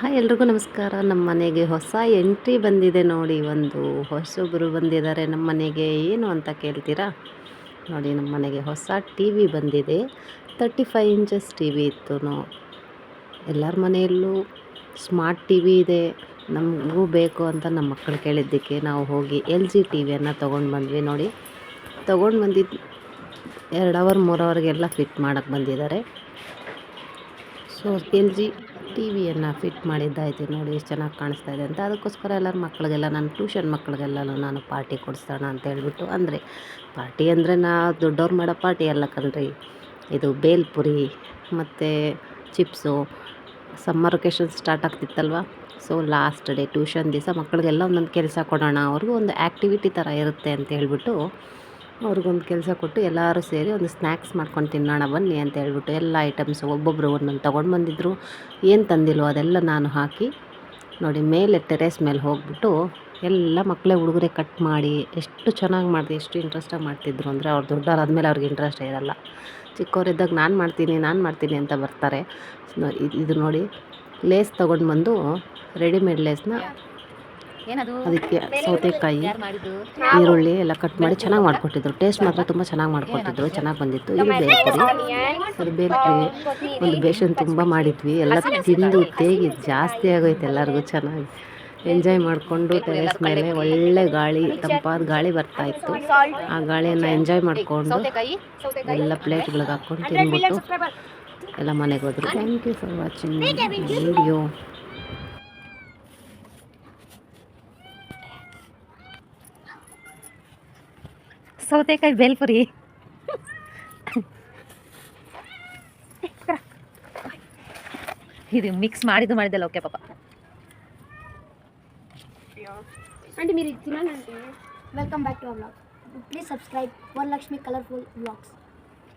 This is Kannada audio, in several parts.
ಹಾಯ್ ಎಲ್ರಿಗೂ ನಮಸ್ಕಾರ ನಮ್ಮ ಮನೆಗೆ ಹೊಸ ಎಂಟ್ರಿ ಬಂದಿದೆ ನೋಡಿ ಒಂದು ಹೊಸೊಬ್ಬರು ಬಂದಿದ್ದಾರೆ ನಮ್ಮ ಮನೆಗೆ ಏನು ಅಂತ ಕೇಳ್ತೀರಾ ನೋಡಿ ನಮ್ಮ ಮನೆಗೆ ಹೊಸ ಟಿ ವಿ ಬಂದಿದೆ thirty five inches T V ಇತ್ತು ಎಲ್ಲರ ಮನೆಯಲ್ಲೂ ಸ್ಮಾರ್ಟ್ ಟಿ ವಿ ಇದೆ ನಮಗೂ ಬೇಕು ಅಂತ ನಮ್ಮ ಮಕ್ಕಳು ಕೇಳಿದ್ದಕ್ಕೆ ನಾವು ಹೋಗಿ ಎಲ್ ಜಿ ಟಿ ವಿಯನ್ನು ತೊಗೊಂಡು ಬಂದ್ವಿ ನೋಡಿ ತೊಗೊಂಡು ಬಂದಿದ್ದು ಎರಡು ಅವರ್ ಮೂರು ಅವರಿಗೆಲ್ಲ ಫಿಟ್ ಮಾಡೋಕ್ಕೆ ಬಂದಿದ್ದಾರೆ ಸೊ ಎಲ್ ಜಿ ಟಿ ವಿಯನ್ನು ಫಿಟ್ ಮಾಡಿದ್ದಾಯ್ತು ನೋಡಿ ಎಷ್ಟು ಚೆನ್ನಾಗಿ ಕಾಣಿಸ್ತಾ ಇದೆ ಅಂತ ಅದಕ್ಕೋಸ್ಕರ ಎಲ್ಲರ ಮಕ್ಕಳಿಗೆಲ್ಲ ನಾನು ಟ್ಯೂಷನ್ ಮಕ್ಕಳಿಗೆಲ್ಲನೂ ನಾನು ಪಾರ್ಟಿ ಕೊಡಿಸೋಣ ಅಂತ ಹೇಳ್ಬಿಟ್ಟು ಅಂದರೆ ಪಾರ್ಟಿ ಅಂದರೆ ನಾ ದೊಡ್ಡವ್ರು ಮಾಡೋ ಪಾರ್ಟಿ ಅಲ್ಲ ಕಣ್ರಿ ಇದು ಬೇಲ್ಪುರಿ ಮತ್ತು ಚಿಪ್ಸು ಸಮ್ಮರ್ ವೆಕೇಶನ್ ಸ್ಟಾರ್ಟ್ ಆಗ್ತಿತ್ತಲ್ವ ಸೊ ಲಾಸ್ಟ್ ಡೇ ಟ್ಯೂಷನ್ ದಿವಸ ಮಕ್ಕಳಿಗೆಲ್ಲ ಒಂದೊಂದು ಕೆಲಸ ಕೊಡೋಣ ಅವ್ರಿಗೂ ಒಂದು ಆ್ಯಕ್ಟಿವಿಟಿ ಥರ ಇರುತ್ತೆ ಅಂತ ಹೇಳ್ಬಿಟ್ಟು ಅವ್ರಿಗೊಂದು ಕೆಲಸ ಕೊಟ್ಟು ಎಲ್ಲರೂ ಸೇರಿ ಒಂದು ಸ್ನ್ಯಾಕ್ಸ್ ಮಾಡ್ಕೊಂಡು ತಿನ್ನೋಣ ಬನ್ನಿ ಅಂತ ಹೇಳ್ಬಿಟ್ಟು ಎಲ್ಲ ಐಟಮ್ಸ್ ಒಬ್ಬೊಬ್ಬರು ಒಂದೊಂದು ತೊಗೊಂಡು ಬಂದಿದ್ದರು ಏನು ತಂದಿಲ್ವೋ ಅದೆಲ್ಲ ನಾನು ಹಾಕಿ ನೋಡಿ ಮೇಲೆ ಟೆರೇಸ್ ಮೇಲೆ ಹೋಗ್ಬಿಟ್ಟು ಎಲ್ಲ ಮಕ್ಕಳೇ ಹುಡುಗರೆ ಕಟ್ ಮಾಡಿ ಎಷ್ಟು ಚೆನ್ನಾಗಿ ಮಾಡಿದೆ ಎಷ್ಟು ಇಂಟ್ರೆಸ್ಟಾಗಿ ಮಾಡ್ತಿದ್ರು ಅಂದರೆ ಅವ್ರು ಆದಮೇಲೆ ಅವ್ರಿಗೆ ಇಂಟ್ರೆಸ್ಟ್ ಇರಲ್ಲ ಚಿಕ್ಕವರಿದ್ದಾಗ ನಾನು ಮಾಡ್ತೀನಿ ನಾನು ಮಾಡ್ತೀನಿ ಅಂತ ಬರ್ತಾರೆ ಇದು ನೋಡಿ ಲೇಸ್ ತೊಗೊಂಡು ಬಂದು ರೆಡಿಮೇಡ್ ಲೇಸ್ನ ಅದಕ್ಕೆ ಸೌತೆಕಾಯಿ ಈರುಳ್ಳಿ ಎಲ್ಲ ಕಟ್ ಮಾಡಿ ಚೆನ್ನಾಗಿ ಮಾಡಿಕೊಟ್ಟಿದ್ರು ಟೇಸ್ಟ್ ಮಾತ್ರ ತುಂಬ ಚೆನ್ನಾಗಿ ಮಾಡಿಕೊಟ್ಟಿದ್ರು ಚೆನ್ನಾಗಿ ಬಂದಿತ್ತು ಇದು ಬೇಕರಿ ಅದು ಬೇಕರಿ ಒಂದು ಬೇಷನ್ ತುಂಬ ಮಾಡಿದ್ವಿ ಎಲ್ಲ ತಿಂದು ತೇಗಿ ಜಾಸ್ತಿ ಆಗೋಯ್ತು ಎಲ್ಲರಿಗೂ ಚೆನ್ನಾಗಿ ಎಂಜಾಯ್ ಮಾಡಿಕೊಂಡು ಟೆರೆಸ್ ಮೇಲೆ ಒಳ್ಳೆ ಗಾಳಿ ತಂಪಾದ ಗಾಳಿ ಬರ್ತಾ ಇತ್ತು ಆ ಗಾಳಿಯನ್ನು ಎಂಜಾಯ್ ಮಾಡಿಕೊಂಡು ಎಲ್ಲ ಪ್ಲೇಟ್ಗಳಿಗೆ ಹಾಕ್ಕೊಂಡು ತಿಂದ್ಬಿಟ್ಟು ಎಲ್ಲ ಮನೆಗೆ ಹೋದ್ರು thank you for watching video ಸೌತೆಕಾಯಿ ಬೇಲ್ಪುರಿ ಇದು ಮಿಕ್ಸ್ ಮಾಡಿದ್ದು ಮಾಡಿದ್ದಲ್ಲ ಓಕೆ ಪಾಪ అంటే మీరు ఇది తినాలంటే welcome back to our blog please subscribe Varalakshmi colourful blogs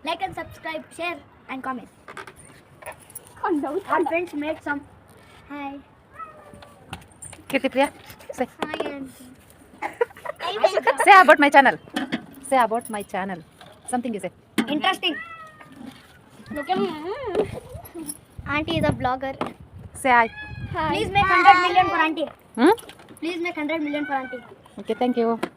like and subscribe share and comment our friends made some hi Keerthi Priya say hi and say Say about my channel. Something you say. Interesting. Look at me. Auntie is a blogger. Say hi. Hi. Please make 100 million for auntie. Hmm? Please make 100 million for auntie. Okay, thank you.